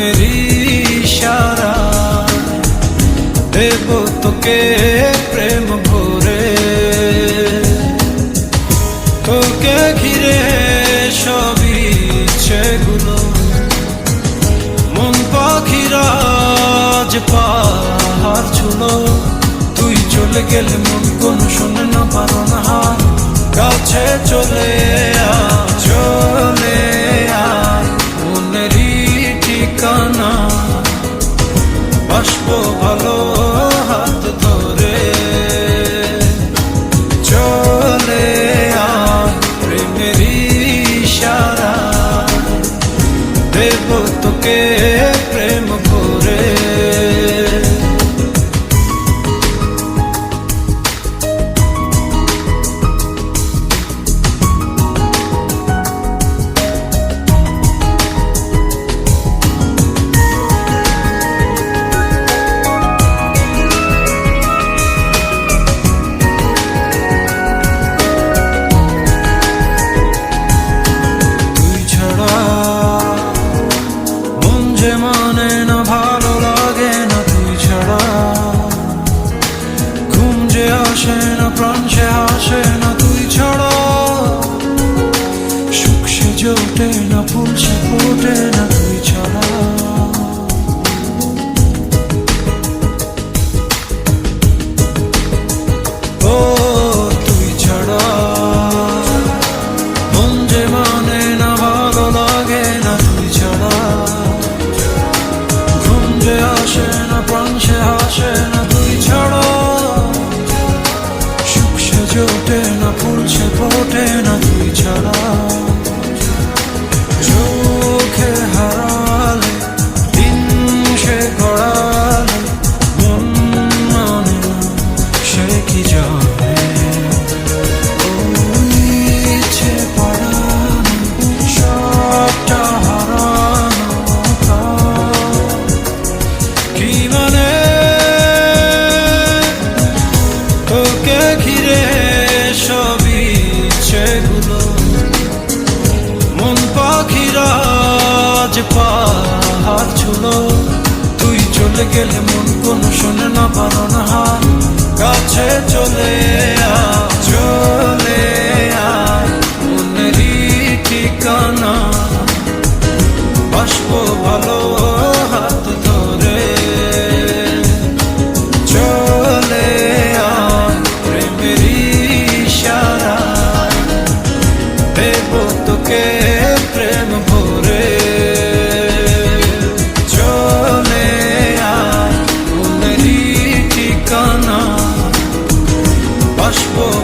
প্রেমেরই ইশারা দেব তোকে প্রেম ভরে তোকে ঘিরে সবই ইচ্ছেগুলো মন পাখিরাজ পাহাড় ছুলো তুই চলে গেলে মন কোন শুনে না পারো না que premo যে মনে জোটে না ফুলছে ফোটে না তুই ছাড়া। হাত ছুড়ো তুই চলে গেলে মন কোনো শোনে না পারো না হাত কাছে চলে আ aşk bu.